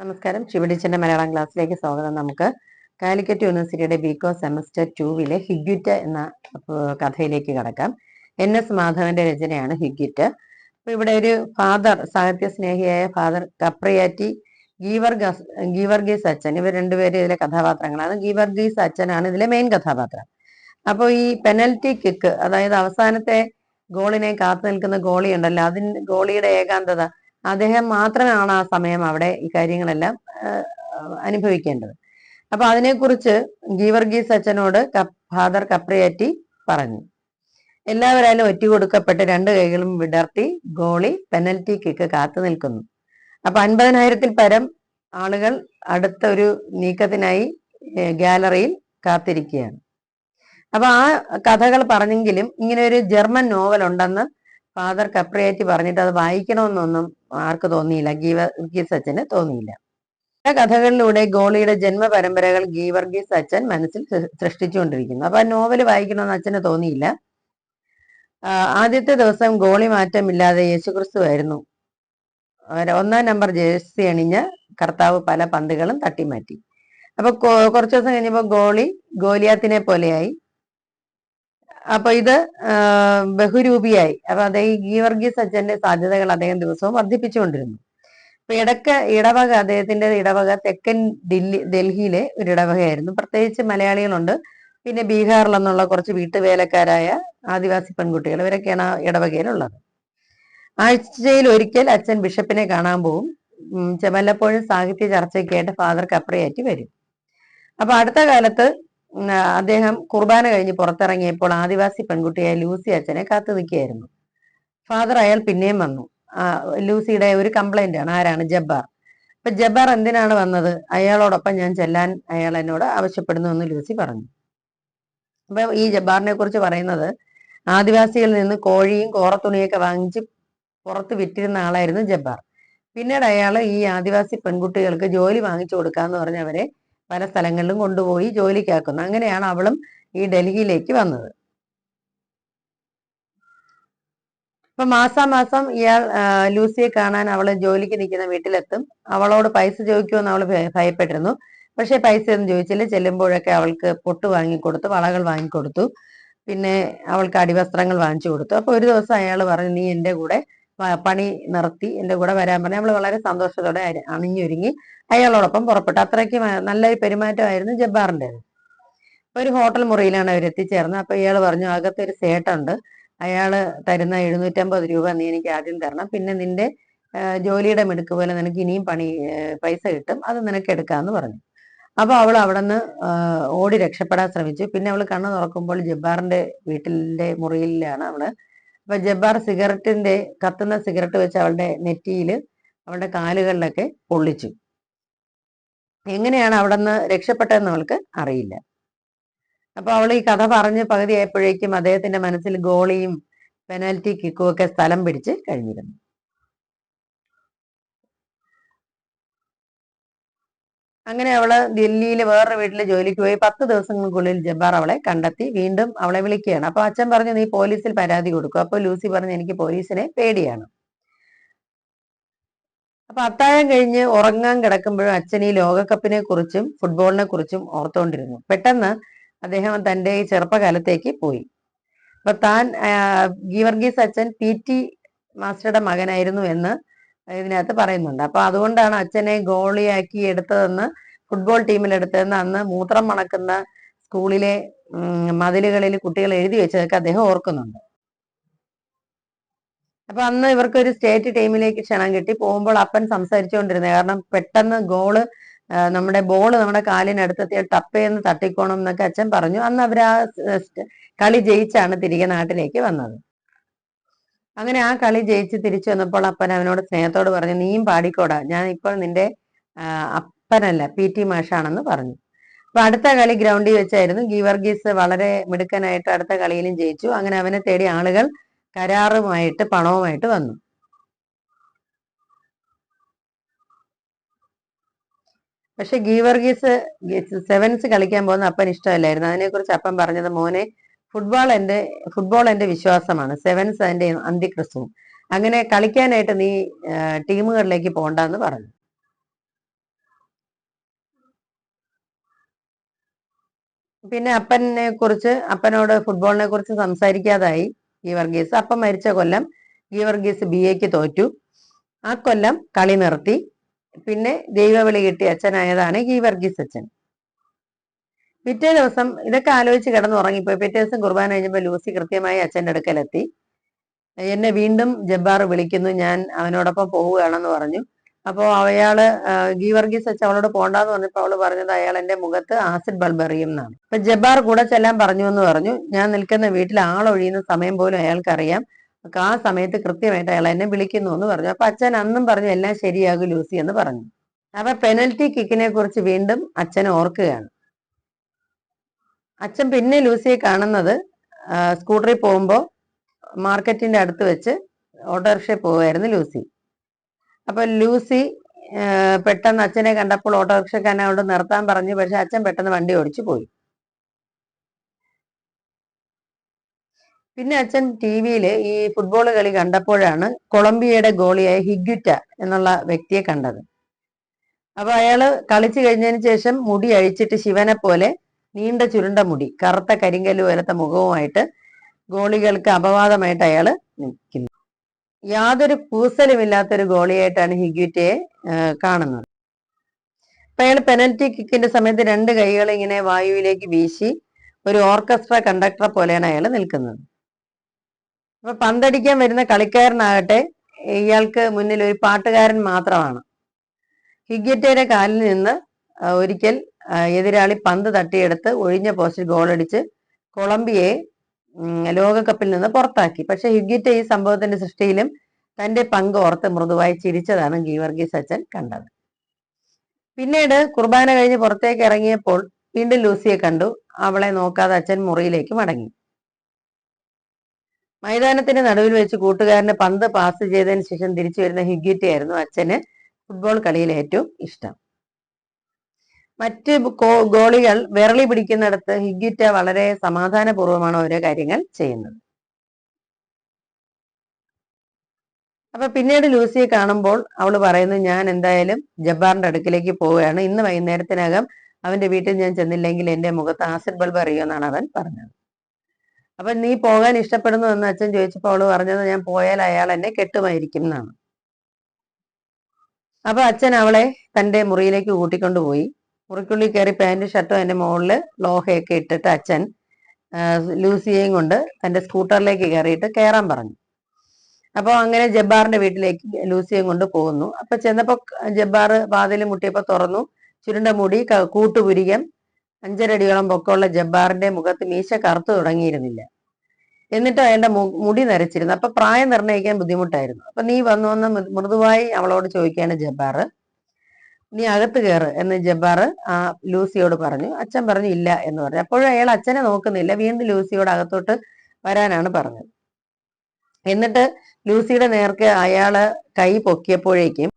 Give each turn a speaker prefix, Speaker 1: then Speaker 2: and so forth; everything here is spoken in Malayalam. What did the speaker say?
Speaker 1: നമസ്കാരം. ശിവടിച്ചന്റെ മലയാളം ക്ലാസ്സിലേക്ക് സ്വാഗതം. നമുക്ക് കാലിക്കറ്റ് യൂണിവേഴ്സിറ്റിയുടെ ബികോ സെമസ്റ്റർ ടൂവിലെ ഹിഗ്യുറ്റ എന്ന കഥയിലേക്ക് കടക്കാം. എൻ എസ് മാധവന്റെ രചനയാണ് ഹിഗ്യുറ്റ. അപ്പൊ ഇവിടെ ഒരു ഫാദർ സാഹിത്യ സ്നേഹിയായ ഫാദർ കപ്രിയാറ്റി ഗീവർഗസ് ഗീവർഗീസ് അച്ഛൻ. ഇവർ രണ്ടുപേരും ഇതിലെ കഥാപാത്രങ്ങളാണ്. ഗീവർഗീസ് അച്ഛനാണ് ഇതിലെ മെയിൻ കഥാപാത്രം. അപ്പോൾ ഈ പെനൽറ്റി കിക്ക് അതായത് അവസാനത്തെ ഗോളിനെ കാത്തു നിൽക്കുന്ന ഗോളി ഉണ്ടല്ലോ അതിന് ഗോളിയുടെ ഏകാന്തത അദ്ദേഹം മാത്രമാണ് ആ സമയം അവിടെ ഈ കാര്യങ്ങളെല്ലാം അനുഭവിക്കേണ്ടത്. അപ്പൊ അതിനെക്കുറിച്ച് ഗീവർഗീസ് അച്ഛനോട് ഫാദർ കപ്രിയാറ്റി പറഞ്ഞു. എല്ലാവരായാലും ഒറ്റ കൊടുക്കപ്പെട്ട് രണ്ട് കൈകളും വിടർത്തി ഗോളി പെനൽറ്റി കിക്ക് കാത്തു നിൽക്കുന്നു. അപ്പൊ അൻപതിനായിരത്തിൽ പരം ആളുകൾ അടുത്ത ഒരു നീക്കത്തിനായി ഗാലറിയിൽ കാത്തിരിക്കുകയാണ്. അപ്പൊ ആ കഥകൾ പറഞ്ഞെങ്കിലും ഇങ്ങനെ ഒരു ജർമ്മൻ നോവൽ ഉണ്ടെന്ന് ഫാദർ കപ്രിയാറ്റി പറഞ്ഞിട്ട് അത് വായിക്കണമെന്നൊന്നും ആർക്ക് തോന്നിയില്ല. ഗീവർഗീസ് അച്ഛന് തോന്നിയില്ല. പല കഥകളിലൂടെ ഗോളിയുടെ ജന്മ പരമ്പരകൾ ഗീവർഗീസ് അച്ഛൻ മനസ്സിൽ സൃഷ്ടിച്ചുകൊണ്ടിരിക്കുന്നു. അപ്പൊ ആ നോവൽ വായിക്കണമെന്ന് അച്ഛന് തോന്നിയില്ല. ആദ്യത്തെ ദിവസം ഗോളി മാറ്റമില്ലാതെ യേശുക്രിസ്തു ആയിരുന്നു. ഒന്നാം നമ്പർ ജേഴ്സി അണിഞ്ഞ് കർത്താവ് പല പന്തുകളും തട്ടിമാറ്റി. അപ്പൊ കുറച്ചു ദിവസം കഴിഞ്ഞപ്പോ ഗോളി ഗോലിയാത്തിനെ പോലെയായി. അപ്പൊ ഇത് ബഹുരൂപിയായി. അപ്പൊ ഈ ഗീവർഗീസ് അച്ഛന്റെ സാധ്യതകൾ അദ്ദേഹം ദിവസവും വർദ്ധിപ്പിച്ചുകൊണ്ടിരുന്നു. അപ്പൊ ഇടയ്ക്ക് ഇടവക അദ്ദേഹത്തിന്റെ ഇടവക തെക്കൻ ദില്ലി ഡൽഹിയിലെ ഒരു ഇടവകയായിരുന്നു. പ്രത്യേകിച്ച് മലയാളികളുണ്ട്. പിന്നെ ബീഹാറിൽ നിന്നുള്ള കുറച്ച് വീട്ടുവേലക്കാരായ ആദിവാസി പെൺകുട്ടികൾ ഇവരൊക്കെയാണ് ആ ഇടവകയിലുള്ളത്. ആഴ്ചയിൽ ഒരിക്കൽ അച്ഛൻ ബിഷപ്പിനെ കാണാൻ പോവും. വല്ലപ്പോഴും സാഹിത്യ ചർച്ചയ്ക്കായിട്ട് ഫാദർ കപ്രയാറ്റി വരും. അപ്പൊ അടുത്ത കാലത്ത് അദ്ദേഹം കുർബാന കഴിഞ്ഞ് പുറത്തിറങ്ങിയപ്പോൾ ആദിവാസി പെൺകുട്ടിയായ ലൂസി അച്ഛനെ കാത്തു നിൽക്കുകയായിരുന്നു. ഫാദർ അയാൾ പിന്നെയും വന്നു. ലൂസിയുടെ ഒരു കംപ്ലൈന്റ് ആണ്. ആരാണ്? ജബ്ബാർ. അപ്പൊ ജബ്ബാർ എന്തിനാണ് വന്നത്? അയാളോടൊപ്പം ഞാൻ ചെല്ലാൻ അയാൾ എന്നോട് ആവശ്യപ്പെടുന്നു എന്ന് ലൂസി പറഞ്ഞു. അപ്പൊ ഈ ജബ്ബാറിനെ കുറിച്ച് പറയുന്നത് ആദിവാസികളിൽ നിന്ന് കോഴിയും കോറത്തുണിയൊക്കെ വാങ്ങിച്ച് പുറത്ത് വിറ്റിരുന്ന ആളായിരുന്നു ജബ്ബാർ. പിന്നീട് അയാൾ ഈ ആദിവാസി പെൺകുട്ടികൾക്ക് ജോലി വാങ്ങിച്ചു കൊടുക്കാന്ന് പറഞ്ഞ് അവരെ പല സ്ഥലങ്ങളിലും കൊണ്ടുപോയി ജോലിക്കാക്കുന്നു. അങ്ങനെയാണ് അവളും ഈ ഡൽഹിയിലേക്ക് വന്നത്. അപ്പൊ മാസാമാസം ഇയാൾ ലൂസിയെ കാണാൻ അവൾ ജോലിക്ക് നിൽക്കുന്ന വീട്ടിലെത്തും. അവളോട് പൈസ ചോദിക്കുമെന്ന് അവൾ ഭയപ്പെട്ടിരുന്നു. പക്ഷെ പൈസ ഒന്നും ചോദിച്ചില്ല. ചെല്ലുമ്പോഴൊക്കെ അവൾക്ക് പൊട്ട് വാങ്ങിക്കൊടുത്തു വളകൾ വാങ്ങിക്കൊടുത്തു. പിന്നെ അവൾക്ക് അടിവസ്ത്രങ്ങൾ വാങ്ങിച്ചു കൊടുത്തു. അപ്പൊ ഒരു ദിവസം അയാൾ പറഞ്ഞു നീ എന്റെ കൂടെ പണി നിർത്തി എന്റെ കൂടെ വരാൻ പറഞ്ഞു നമ്മൾ വളരെ സന്തോഷത്തോടെ അണിഞ്ഞൊരുങ്ങി. അയാളോടൊപ്പം പുറപ്പെട്ടു. അത്രയ്ക്ക് നല്ല പെരുമാറ്റമായിരുന്നു ജബ്ബാറിന്റെത് ഒരു ഹോട്ടൽ മുറിയിലാണ് അവർ എത്തിച്ചേർന്നത് ഇയാൾ പറഞ്ഞു അകത്തൊരു സേട്ടുണ്ട്. അയാൾ തരുന്ന എഴുന്നൂറ്റമ്പത് രൂപ നീ എനിക്ക് ആദ്യം തരണം. പിന്നെ നിന്റെ ജോലിയുടെ മിടുക്ക് പോലെ നിനക്ക് ഇനിയും പണി പൈസ കിട്ടും. അത് നിനക്ക് എടുക്കാന്ന് പറഞ്ഞു. അപ്പൊ അവൾ അവിടെ നിന്ന് ഓടി രക്ഷപ്പെടാൻ ശ്രമിച്ചു. പിന്നെ അവൾ കണ്ണു തുറക്കുമ്പോൾ ജബ്ബാറിന്റെ വീട്ടിലെ മുറിയിലാണ് അവൾ അപ്പൊ ജബ്ബാർ സിഗരറ്റിന്റെ കത്തുന്ന സിഗരറ്റ് വെച്ച് അവളുടെ നെറ്റിയിൽ അവളുടെ കാലുകളിലൊക്കെ പൊള്ളിച്ചു. എങ്ങനെയാണ് അവിടെ നിന്ന് രക്ഷപ്പെട്ടതെന്ന് അവൾക്ക് അറിയില്ല. അപ്പൊ അവൾ ഈ കഥ പറഞ്ഞ് പകുതിയായപ്പോഴേക്കും അദ്ദേഹത്തിന്റെ മനസ്സിൽ ഗോളിയും പെനാൽറ്റി കിക്കും ഒക്കെ സ്ഥലം പിടിച്ച് കഴിഞ്ഞിരുന്നു. അങ്ങനെ അവൾ ദില്ലിയിൽ വേറൊരു വീട്ടിൽ ജോലിക്ക് പോയി പത്ത് ദിവസങ്ങൾക്കുള്ളിൽ ജബ്ബാർ അവളെ കണ്ടെത്തി. വീണ്ടും അവളെ വിളിക്കുകയാണ്. അപ്പൊ അച്ഛൻ പറഞ്ഞു നീ പോലീസിൽ പരാതി കൊടുക്കും. അപ്പൊ ലൂസി പറഞ്ഞു എനിക്ക് പോലീസിനെ പേടിയാണ്. അപ്പൊ അത്താഴം കഴിഞ്ഞ് ഉറങ്ങാൻ കിടക്കുമ്പോഴും അച്ഛൻ ഈ ലോകകപ്പിനെ കുറിച്ചും ഫുട്ബോളിനെ കുറിച്ചും ഓർത്തുകൊണ്ടിരുന്നു പെട്ടെന്ന് അദ്ദേഹം തന്റെ ചെറുപ്പകാലത്തേക്ക് പോയി. അപ്പൊ താൻ ഗീവർഗീസ് അച്ഛൻ പി ടി മാസ്റ്ററുടെ മകനായിരുന്നു എന്ന് ഇതിനകത്ത് പറയുന്നുണ്ട്. അപ്പൊ അതുകൊണ്ടാണ് അച്ഛനെ ഗോളിയാക്കി എടുത്തതെന്ന് ഫുട്ബോൾ ടീമിൽ എടുത്തതെന്ന് അന്ന് മൂത്രം മണക്കുന്ന സ്കൂളിലെ മതിലുകളിൽ കുട്ടികൾ എഴുതി വെച്ചതൊക്കെ അദ്ദേഹം ഓർക്കുന്നുണ്ട്. അപ്പൊ അന്ന് ഇവർക്കൊരു സ്റ്റേറ്റ് ടീമിലേക്ക് ക്ഷണം കിട്ടി. പോകുമ്പോൾ അപ്പൻ സംസാരിച്ചുകൊണ്ടിരുന്നത് കാരണം പെട്ടെന്ന് ഗോൾ നമ്മുടെ ബോൾ നമ്മുടെ കാലിനടുത്തെത്തിയാൽ ടപ്പയെന്ന് തട്ടിക്കോണം എന്നൊക്കെ അച്ഛൻ പറഞ്ഞു. അന്ന് അവർ ആ കളി ജയിച്ചാണ് തിരികെ നാട്ടിലേക്ക് വന്നത്. അങ്ങനെ ആ കളി ജയിച്ച് തിരിച്ചു വന്നപ്പോൾ അപ്പൻ അവനോട് സ്നേഹത്തോട് പറഞ്ഞു നീയും പാടിക്കോടാ. ഞാൻ ഇപ്പോൾ നിന്റെ അപ്പനല്ല പി. ടി. മാഷാണെന്ന് പറഞ്ഞു. അപ്പൊ അടുത്ത കളി ഗ്രൗണ്ടിൽ വെച്ചായിരുന്നു. ഗീവർഗീസ് വളരെ മിടുക്കനായിട്ട് അടുത്ത കളിയിലും ജയിച്ചു. അങ്ങനെ അവനെ തേടി ആളുകൾ കരാറുമായിട്ട് പണവുമായിട്ട് വന്നു. പക്ഷെ ഗീവർഗീസ് സെവൻസ് കളിക്കാൻ പോകുന്ന അപ്പൻ ഇഷ്ടമല്ലായിരുന്നു. അതിനെക്കുറിച്ച് അപ്പൻ പറഞ്ഞത് മോനെ ഫുട്ബോൾ എന്റെ ഫുട്ബോൾ എന്റെ വിശ്വാസമാണ്. സെവൻസ് അതിന്റെ അന്തിക്രിസ്തുവും. അങ്ങനെ കളിക്കാനായിട്ട് നീ ടീമുകളിലേക്ക് പോണ്ടെന്ന് പറഞ്ഞു. പിന്നെ അപ്പനെ കുറിച്ച് അപ്പനോട് ഫുട്ബോളിനെ കുറിച്ച് സംസാരിക്കാതായി ഗീവർഗീസ്. അപ്പം മരിച്ച കൊല്ലം ഗീവർഗീസ് ബി എക്ക് തോറ്റു. ആ കൊല്ലം കളി നിർത്തി. പിന്നെ ദൈവവിളി കിട്ടിയ അച്ഛനായതാണ് ഗീവർഗീസ് അച്ഛൻ. പിറ്റേ ദിവസം ഇതൊക്കെ ആലോചിച്ച് കിടന്നുറങ്ങിപ്പോയി. പിറ്റേ ദിവസം കുർബാന കഴിഞ്ഞപ്പോൾ ലൂസി കൃത്യമായി അച്ഛന്റെ അടുക്കലെത്തി. എന്നെ വീണ്ടും ജബ്ബാർ വിളിക്കുന്നു. ഞാൻ അവനോടൊപ്പം പോവുകയാണെന്ന് പറഞ്ഞു. അപ്പോൾ അയാൾ ഗീവർഗീസ് അച്ഛൻ അവളോട് പോണ്ടെന്ന് പറഞ്ഞപ്പോൾ അവൾ പറഞ്ഞത് അയാൾ എന്റെ മുഖത്ത് ആസിഡ് ബൾബ് എറിയും എന്നാണ്. അപ്പൊ ജബ്ബാർ കൂടെ ചെല്ലാൻ പറഞ്ഞു എന്ന് പറഞ്ഞു. ഞാൻ നിൽക്കുന്ന വീട്ടിൽ ആളൊഴിയുന്ന സമയം പോലും അയാൾക്കറിയാം. ആ സമയത്ത് കൃത്യമായിട്ട് അയാൾ എന്നെ വിളിക്കുന്നു എന്ന് പറഞ്ഞു. അപ്പൊ അച്ഛൻ അന്നും പറഞ്ഞു എല്ലാം ശരിയാകും ലൂസി എന്ന് പറഞ്ഞു. അപ്പൊ പെനൽറ്റി കിക്കിനെ കുറിച്ച് വീണ്ടും അച്ഛൻ ഓർക്കുകയാണ്. അച്ഛൻ പിന്നെ ലൂസിയെ കാണുന്നത് സ്കൂട്ടറിൽ പോകുമ്പോൾ മാർക്കറ്റിന്റെ അടുത്ത് വെച്ച് ഓട്ടോറിക്ഷയിൽ പോവുമായിരുന്നു ലൂസി. അപ്പോൾ ലൂസി പെട്ടെന്ന് അച്ഛനെ കണ്ടപ്പോൾ ഓട്ടോറിക്ഷക്കാരനോട് നിർത്താൻ പറഞ്ഞു പക്ഷെ അച്ഛൻ പെട്ടെന്ന് വണ്ടി ഓടിച്ചു പോയി. പിന്നെ അച്ഛൻ ടി വിയിൽ ഈ ഫുട്ബോൾ കളി കണ്ടപ്പോഴാണ് കൊളംബിയയുടെ ഗോളിയായ ഹിഗ്യുറ്റ എന്നുള്ള വ്യക്തിയെ കണ്ടത്. അപ്പൊ അയാൾ കളിച്ചു കഴിഞ്ഞതിന് ശേഷം മുടി അഴിച്ചിട്ട് ശിവനെ പോലെ നീണ്ട ചുരുണ്ട മുടി കറുത്ത കരിങ്കൽ പോലത്തെ മുഖവുമായിട്ട് ഗോളികൾക്ക് അപവാദമായിട്ട് അയാൾ നിൽക്കുന്നു. യാതൊരു കൂസലുമില്ലാത്തൊരു ഗോളിയായിട്ടാണ് ഹിഗ്വിറ്റയെ കാണുന്നത്. അപ്പൊ അയാൾ പെനൽറ്റി കിക്കിന്റെ സമയത്ത് രണ്ട് കൈകൾ ഇങ്ങനെ വായുവിലേക്ക് വീശി ഒരു ഓർക്കസ്ട്ര കണ്ടക്ടറെ പോലെയാണ് അയാൾ നിൽക്കുന്നത്. അപ്പൊ പന്തടിക്കാൻ വരുന്ന കളിക്കാരനാകട്ടെ ഇയാൾക്ക് മുന്നിൽ ഒരു പാട്ടുകാരൻ മാത്രമാണ്. ഹിഗ്യറ്റയുടെ കാലിൽ നിന്ന് ഒരിക്കൽ എതിരാളി പന്ത് തട്ടിയെടുത്ത് ഒഴിഞ്ഞ പോസ്റ്റിൽ ഗോളടിച്ച് കൊളംബിയയെ ലോകകപ്പിൽ നിന്ന് പുറത്താക്കി. പക്ഷെ ഹ്യുഗിറ്റ ഈ സംഭവത്തിന്റെ സൃഷ്ടിയിലും തന്റെ പങ്ക് ഓർത്ത് മൃദുവായി ചിരിച്ചതാണ് ഗീവർഗീസ് അച്ഛൻ കണ്ടത്. പിന്നീട് കുർബാന കഴിഞ്ഞ് പുറത്തേക്ക് ഇറങ്ങിയപ്പോൾ വീണ്ടും ലൂസിയെ കണ്ടു. അവളെ നോക്കാതെ അച്ഛൻ മുറിയിലേക്ക് മടങ്ങി. മൈതാനത്തിന്റെ നടുവിൽ വെച്ച് കൂട്ടുകാരന് പന്ത് പാസ് ചെയ്തതിന് ശേഷം തിരിച്ചു വരുന്ന ഹിഗ്ഗിറ്റയായിരുന്നു അച്ഛന് ഫുട്ബോൾ കളിയിൽ ഏറ്റവും ഇഷ്ടം. മറ്റ് ഗോളികൾ വിരളി പിടിക്കുന്നിടത്ത് ഹിഗ്ഗിറ്റ വളരെ സമാധാനപൂർവമാണ് ഓരോ കാര്യങ്ങൾ ചെയ്യുന്നത്. അപ്പൊ പിന്നീട് ലൂസിയെ കാണുമ്പോൾ അവൾ പറയുന്നു ഞാൻ എന്തായാലും ജബ്ബാറിന്റെ അടുക്കിലേക്ക് പോവുകയാണ്. ഇന്ന് വൈകുന്നേരത്തിനകം അവന്റെ വീട്ടിൽ ഞാൻ ചെന്നില്ലെങ്കിൽ എന്റെ മുഖത്ത് ആസിഡ് ബൾബ് അറിയുമെന്നാണ് അവൻ പറഞ്ഞത്. അപ്പൊ നീ പോകാൻ ഇഷ്ടപ്പെടുന്നു എന്ന് അച്ഛൻ ചോദിച്ചപ്പോൾ അവൾ പറഞ്ഞത് ഞാൻ പോയാൽ അയാൾ എന്നെ കെട്ടുമായിരിക്കും എന്നാണ്. അപ്പൊ അച്ഛൻ അവളെ തന്റെ മുറിയിലേക്ക് കൂട്ടിക്കൊണ്ടുപോയി. മുറിക്കുള്ളിൽ കയറി പാന്റും ഷർട്ടും അതിന്റെ മുകളിൽ ലോഹയൊക്കെ ഇട്ടിട്ട് അച്ഛൻ ലൂസിയെയും കൊണ്ട് തന്റെ സ്കൂട്ടറിലേക്ക് കയറിയിട്ട് കയറാൻ പറഞ്ഞു. അപ്പോൾ അങ്ങനെ ജബ്ബാറിന്റെ വീട്ടിലേക്ക് ലൂസിയും കൊണ്ട് പോകുന്നു. അപ്പൊ ചെന്നപ്പോൾ ജബ്ബാർ വാതിൽ മുട്ടിയപ്പോ തുറന്നു. ചുരുണ്ട മുടി കൂട്ടുപുരികം അഞ്ചരടിയോളം പൊക്കമുള്ള ജബ്ബാറിന്റെ മുഖത്ത് മീശ കറുത്തു തുടങ്ങിയിരുന്നില്ല. എന്നിട്ട് അയാളുടെ മുടി നരച്ചിരുന്നു. അപ്പൊ പ്രായം നിർണയിക്കാൻ ബുദ്ധിമുട്ടായിരുന്നു. അപ്പൊ നീ വന്നു വന്ന് മൃദുവായി അവളോട് ചോദിക്കുകയാണ് ജബ്ബാർ നീ അകത്ത് കയറ് എന്ന് ജബ്ബാർ ആ ലൂസിയോട് പറഞ്ഞു. അച്ഛൻ പറഞ്ഞു ഇല്ല എന്ന് പറഞ്ഞു. അപ്പോഴും അയാൾ അച്ഛനെ നോക്കുന്നില്ല. വീണ്ടും ലൂസിയോട് അകത്തോട്ട് വരാനാണ് പറഞ്ഞത്. എന്നിട്ട് ലൂസിയുടെ നേർക്ക് അയാൾ കൈ പൊക്കിയപ്പോഴേക്കും